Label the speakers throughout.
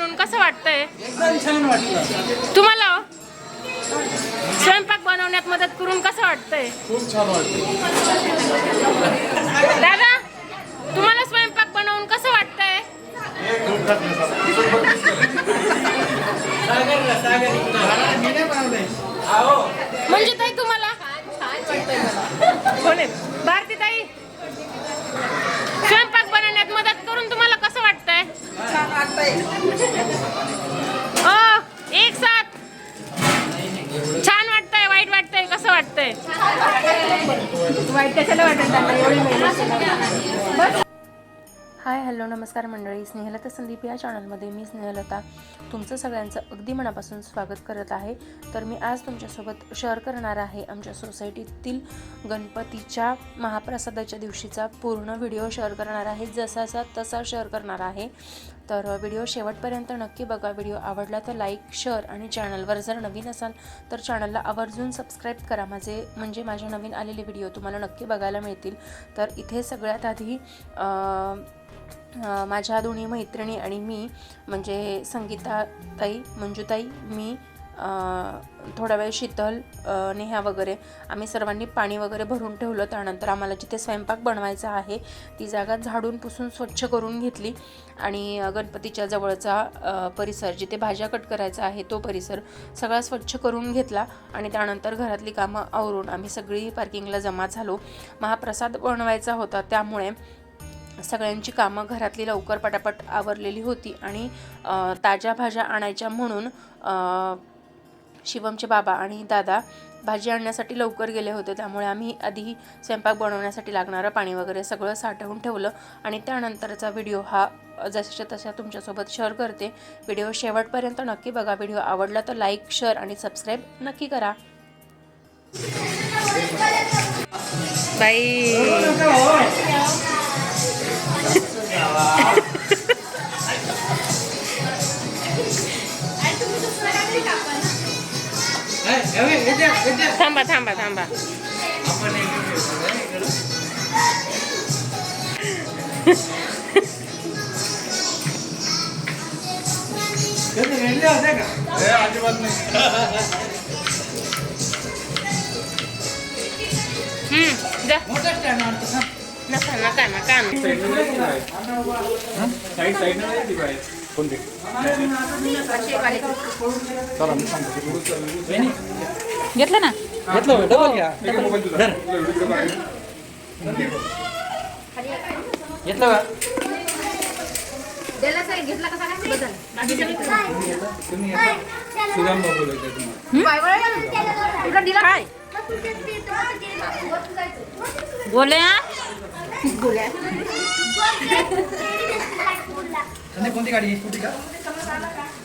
Speaker 1: बनवून कसं वाटतंय?
Speaker 2: एकदम छान वाटलं.
Speaker 1: तुम्हाला? स्वयंपाक बनवण्यात मदत करून कसं वाटतंय?
Speaker 3: खूप छान वाटतं
Speaker 1: दादा तुम्हाला स्वयंपाक बनवून कसं वाटतंय? म्हणजे ताई तुम्हाला? भारती ताई. स्वयंपाक बनवण्यात मदत करून तुम्हाला कशाला वाटत हाय हॅलो नमस्कार मंडळी. स्नेहलता संदीप या चॅनलमध्ये मी स्नेहलता तुमचं सगळ्यांचं अगदी मनापासून स्वागत करत आहे. तर मी आज तुमच्यासोबत शेअर करणार आहे आमच्या सोसायटीतील गणपतीच्या महाप्रसादाच्या दिवशीचा पूर्ण व्हिडिओ शेअर करणार आहे. जसाचा तसा शेअर करणार आहे. तर व्हिडिओ शेवटपर्यंत नक्की बघा. व्हिडिओ आवडला तर लाईक शेअर आणि चॅनलवर जर नवीन असाल तर चॅनलला आवर्जून सबस्क्राईब करा. माझे म्हणजे माझे नवीन आलेले व्हिडिओ तुम्हाला नक्की बघायला मिळतील. तर इथे सगळ्यात आधी माझ्या दोन्ही मैत्रिणी आणि मी म्हणजे संगीताताई मंजूताई मी थोडा वेळ शीतल अ, नेहा वगैरे आम्ही सर्वांनी पाणी वगैरे भरून ठेवलं. त्यानंतर आम्हाला जिथे स्वयंपाक बनवायचा आहे ती जागा झाडून पुसून स्वच्छ करून घेतली. आणि गणपतीच्या जवळचा परिसर जिथे भाज्या कट करायचा आहे तो परिसर सगळा स्वच्छ करून घेतला. आणि त्यानंतर घरातली कामं आवरून आम्ही सगळी पार्किंगला जमा झालो. महाप्रसाद बनवायचा होता त्यामुळे सगळ्यांची कामं घरातली लवकर पटापट आवरलेली होती आणि ताज्या भाज्या आणायच्या म्हणून शिवमचे बाबा आणि दादा भाजी आणण्यासाठी लवकर गेले होते. त्यामुळे आम्ही आधी स्वयंपाक बनवण्यासाठी लागणारं पाणी वगैरे सगळं साठवून ठेवलं आणि त्यानंतरचा व्हिडिओ हा जशाच्या तशा तुमच्यासोबत शेअर करते. व्हिडिओ शेवटपर्यंत नक्की बघा. व्हिडिओ आवडला तर लाईक शेअर आणि सबस्क्राईब नक्की करा. बाई. थांबा थांबा थांबा
Speaker 3: अजिबात नाही
Speaker 1: हम्म, जा. नका नका नका
Speaker 3: साईड साईड कोणते चला मी सांगतो
Speaker 4: घेतलं ना
Speaker 2: घेतलं डबल घ्या
Speaker 3: मोबाईल तुझा
Speaker 2: घेतलं का
Speaker 3: सुदाम
Speaker 4: गोल्या
Speaker 2: संदीप कोणती गाडी स्कूटी का?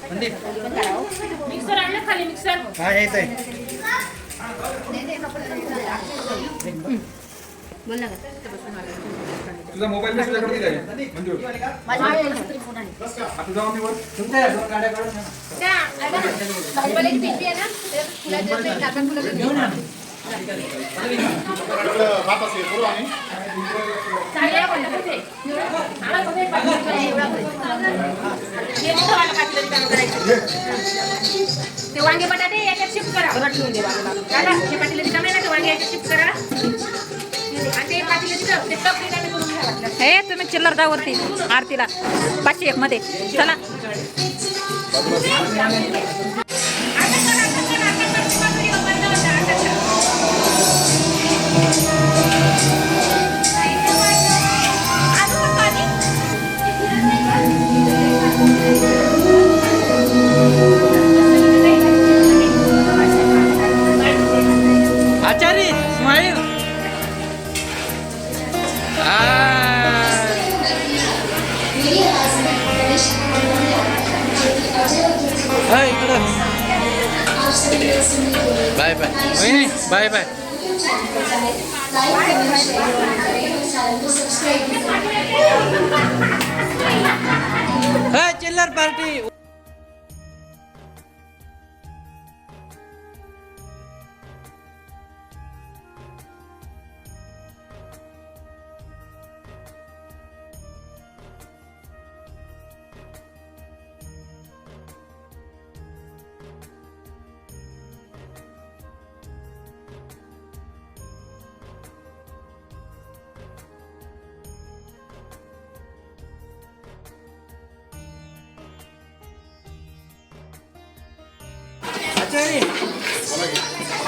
Speaker 2: संदीप.
Speaker 1: मिक्सर आणलं खाली मिक्सर
Speaker 2: हा येत आहे.
Speaker 3: तुझा मोबाईल मी तुझ्याकडे दिलाय मंजू आता जाऊ मी वर
Speaker 2: तुमच्या या दोन गाड्या काढून घ्या. घेऊन या ना.
Speaker 3: हात असेल करू आणि
Speaker 1: ते वांगे बटाटे याच्यात शिफ्ट करा. दादा हे पाटील रिकामे ना ते वांगे याच्यात शिफ्ट करा. आणि ते पाटील तिथं ते टप रिकामे करून घ्या वाटलं
Speaker 4: हे तुम्ही चिल्लर जा वरती आरतीला. पाचशे एक मध्ये. चला.
Speaker 5: Peace.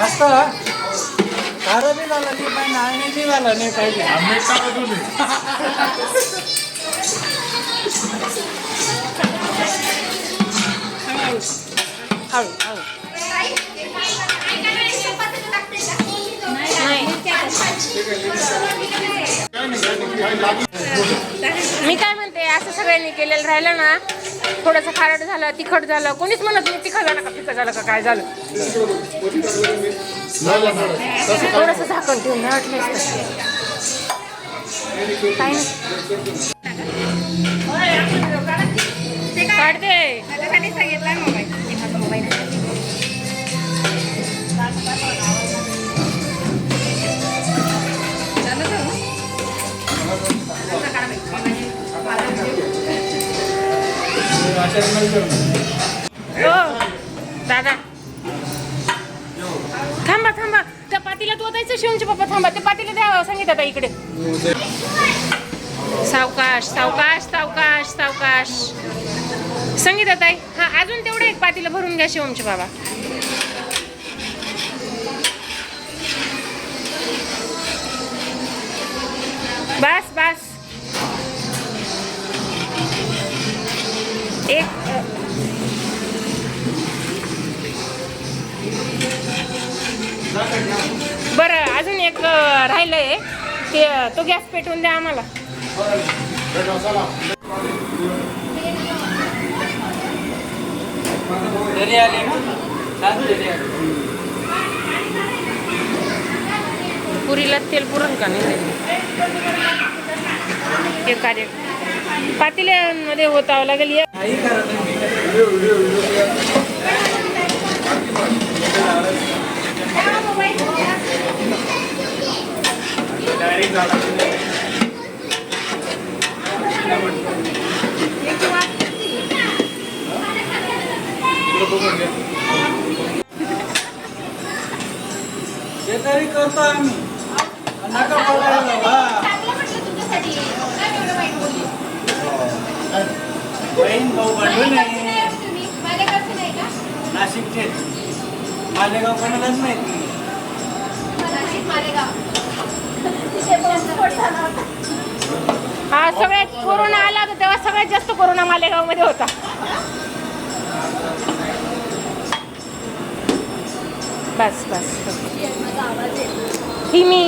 Speaker 5: असं खारं बी झालं नाही पाहिजे आणि बी झालं नाही पाहिजे.
Speaker 6: हळू हळू मी काय म्हणते असं सगळ्यांनी केलेलं राहिलं ना थोडंसं खारट झालं तिखट झालं कोणीच म्हणत नाही तिखट झालं का फिकं झालं का काय झालं? थोडंसं झाकण ठेवून नाही वाटलं काय नाही. काढते. हो. दादा. थांबा थांबा. त्या पातीला तू द्यायचं शिवमचे पप्पा थांबा. त्या पातीला द्या सांगितलं आता इकडे. सावकाश सावकाश सावकाश सावकाश. संगीता ताई हा अजून तेवढं एक पातीला भरून घ्या शिवमचे बाबा. बस बस. एक बरं अजून एक अ, राहिलंय. ते तो गॅस पेटवून द्या आम्हाला. पुरीला तेल पुरण का नाही? हे कार्य पातेल्यामध्ये होतावं लागेल. या
Speaker 5: करतो आम्ही. नका बहीण भाऊ भांडू नाही. नाशिकचे मालेगाव कोणालाच माहीत नाही.
Speaker 6: हा सगळ्यात कोरोना आला होता तेव्हा सगळ्यात जास्त कोरोना मालेगावमध्ये होता. बस बस. ही मी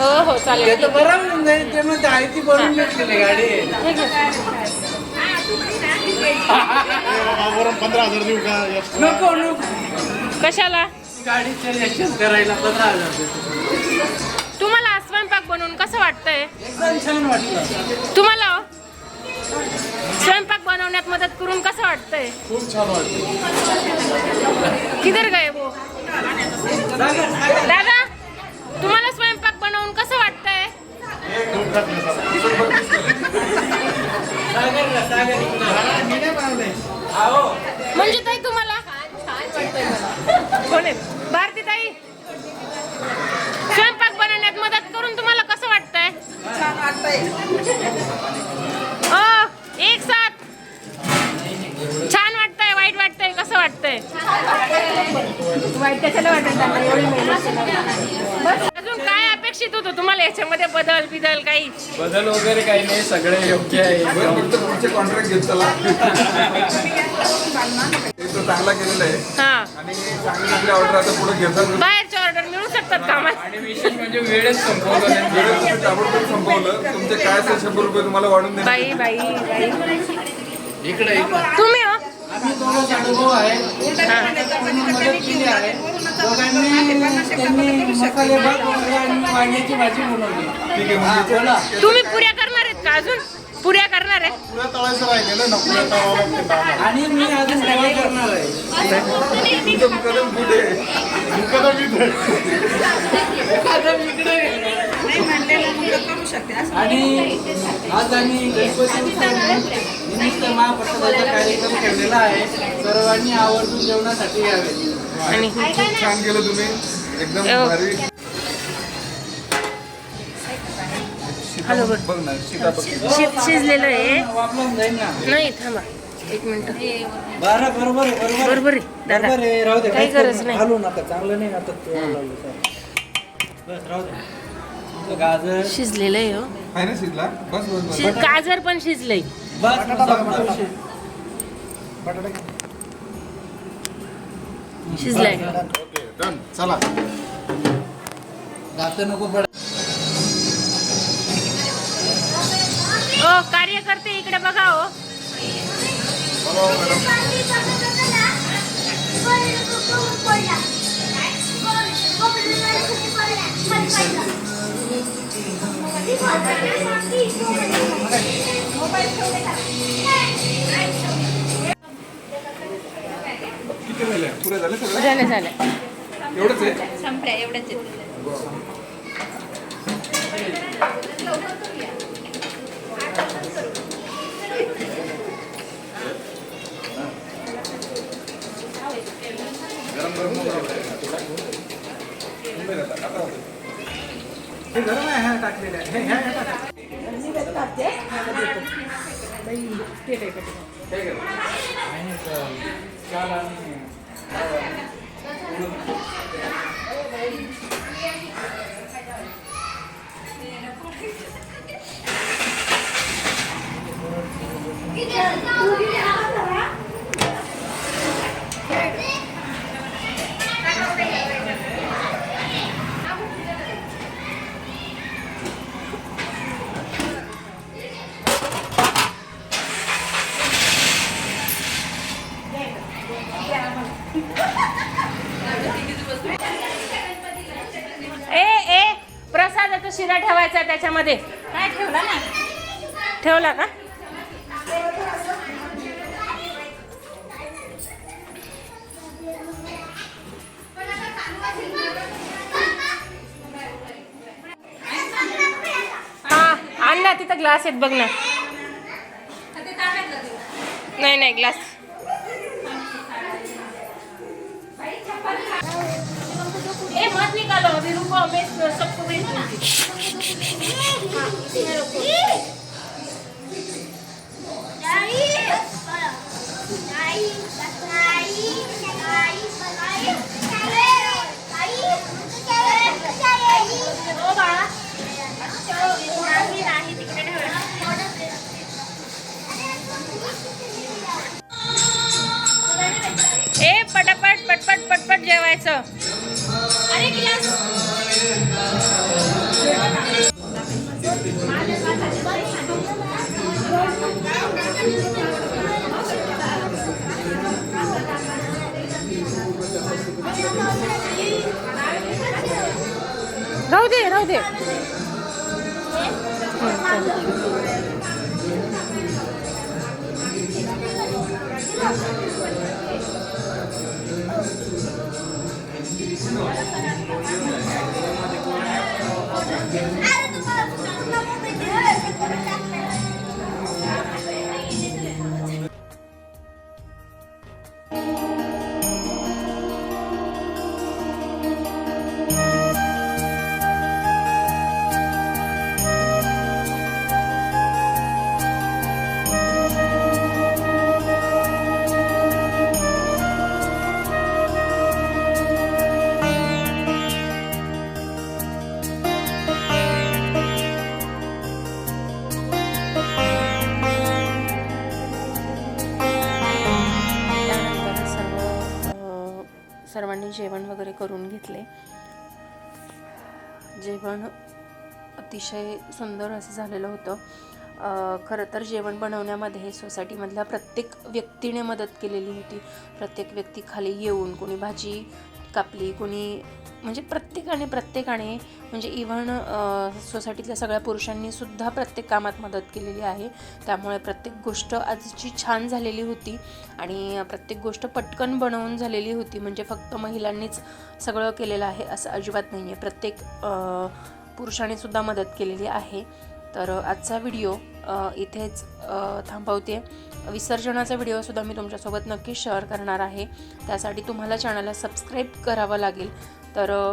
Speaker 6: हो हो
Speaker 5: ते
Speaker 6: चालेल
Speaker 5: तर बरं होऊन जाईल ते मग आयती बनवून घेतलेली गाडी.
Speaker 6: हे घे.
Speaker 3: पंधरा हजार देऊ का
Speaker 5: नको नको.
Speaker 6: कशाला?
Speaker 5: गाडीचे रेशन करायला पंधरा हजार देतो.
Speaker 6: तुम्हाला स्वयंपाक बनवून कसं वाटतंय?
Speaker 5: एकदम छान वाटलं.
Speaker 6: तुम्हाला हो? स्वयंपाक बनवण्यात मदत करून कसं वाटतंय?
Speaker 3: खूप छान
Speaker 6: किधर गए वो? दादा अपेक्षित होतं तुम्हाला याच्यामध्ये बदल बिदल काही?
Speaker 5: बदल वगैरे काही नाही सगळे योग्य आहे.
Speaker 2: बरं, फक्त पुढचे कॉन्ट्रॅक्ट घेत चला. ते तर चांगला केलेला आहे.
Speaker 6: हा.
Speaker 2: आणि चांगली चांगली ऑर्डर आता पुढे घेतात.
Speaker 6: बाहेरचे ऑर्डर मिळू शकतात का आम्हाला
Speaker 5: आणि विशेष म्हणजे वेळच संपवलं नाही.
Speaker 2: वेळेत तुम्ही ताबडतोब संपवलं. तुमचे काय असेल शंभर रुपये तुम्हाला वाढून देणार.
Speaker 6: बाई बाई बाई.
Speaker 5: इकडे इकडे.
Speaker 6: तुम्ही हो.
Speaker 5: आम्ही दोघं अनुभव आहे. त्यांनी मदत केली आहे. दोघांनी त्यांनी मसाले भात बनवले आणि वांग्याची भाजी बनवली.
Speaker 2: ठीक आहे
Speaker 5: हा,
Speaker 2: म्हणजे
Speaker 5: बोला
Speaker 6: तुम्ही पुऱ्या करणार आहेत का अजून? पुऱ्या करणार आहे
Speaker 3: पुऱ्या तळायचं राहिलेलं ना पुऱ्या तळावं लागते दादा
Speaker 5: आणि मी अजून करणार आहे?
Speaker 2: तुमचं मुकदम कुठे आहे?
Speaker 3: मुकदम इथे
Speaker 5: आणि आज आम्ही गणपती निमित्त महाप्रसादाचा कार्यक्रम ठेवलेला आहे. सर्वांनी आवर्जून जेवणासाठी यावे.
Speaker 6: आणि
Speaker 2: खूप छान केलं तुम्ही. एकदम
Speaker 6: अ.
Speaker 2: भारी.
Speaker 6: हॅलो.
Speaker 2: बघ ना
Speaker 6: शिजलेलं आहे.
Speaker 5: वापरून जाईल ना.
Speaker 6: नाही थांबा.
Speaker 1: एक मिनिट.
Speaker 5: बरं बरोबर आहे बरोबर आहे.
Speaker 1: बरोबर आहे दादा.
Speaker 5: बरोबर आहे राहू दे.
Speaker 1: काही गरज
Speaker 5: करू
Speaker 1: नाही.
Speaker 5: नका. घालू नका. चांगलं नाही आता. बस राहू दे. गाजर.
Speaker 1: शिजलेलं आहे हो.
Speaker 7: आहे ना शिजला? बस बस बस.
Speaker 1: शिज- गाजर पण शिजलंय.
Speaker 5: बस.
Speaker 1: शिजलंय.
Speaker 3: ओके डन चला.
Speaker 5: दात नको पड.
Speaker 1: ओ कार्यकर्ते इकडे बघा हो.
Speaker 7: किती झाले पुरे झाले. सगळे
Speaker 1: झालं झालं
Speaker 7: एवढंच आहे.
Speaker 4: संपल्या एवढंच आहे
Speaker 5: हे गरम आहे ह्या टाकलेल्या हे ह्या ह्या टाका. आणि तर चाल आणि
Speaker 1: ए ए प्रसादाचा शिरा ठेवायचा त्याच्यामध्ये.
Speaker 4: काय ठेवला ना?
Speaker 1: ठेवला का? हा आण ना तिथं ग्लास आहेत बघ ना. नाही नाही ग्लास ए मत निकालो अभी रुको मैं सबको भेज ए पटापट पटपट पटपट जेवायचं राहू दे राहू दे. करून घेतले. जेवण अतिशय सुंदर असं झालेलं होतं. खरं तर जेवण बनवण्यामध्ये सोसायटीमधल्या प्रत्येक व्यक्तीने मदत केलेली होती. प्रत्येक व्यक्ती खाली येऊन कोणी भाजी कापली कोणी म्हणजे प्रत्येकाने प्रत्येकाने म्हणजे इव्हन सोसायटीतल्या सगळ्या पुरुषांनी सुद्धा प्रत्येक कामात मदत केलेली आहे. त्यामुळे प्रत्येक गोष्ट आजची छान झालेली होती आणि प्रत्येक गोष्ट पटकन बनवून झालेली होती. म्हणजे फक्त महिलांनीच सगळं केलेलं आहे असं अजिबात नाही आहे प्रत्येक अ, पुरुषांनी सुद्धा मदत केलेली आहे. तर आजचा व्हिडिओ इथेच थांबवते. विसर्जनाचा व्हिडिओसुद्धा मी तुमच्यासोबत नक्की शेअर करणार आहे. त्यासाठी तुम्हाला चॅनलला सबस्क्राईब करावं लागेल. तर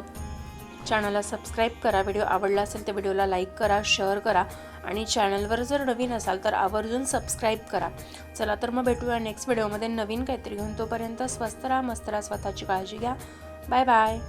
Speaker 1: चॅनलला सबस्क्राईब करा. व्हिडिओ आवडला असेल तर व्हिडिओला लाईक करा शेअर करा. आणि चॅनलवर जर नवीन असाल तर आवर्जून सबस्क्राईब करा. चला तर मग भेटूया नेक्स्ट व्हिडिओमध्ये नवीन काहीतरी घेऊन तोपर्यंत स्वस्त राहा मस्त राहा स्वतःची काळजी घ्या. Bye bye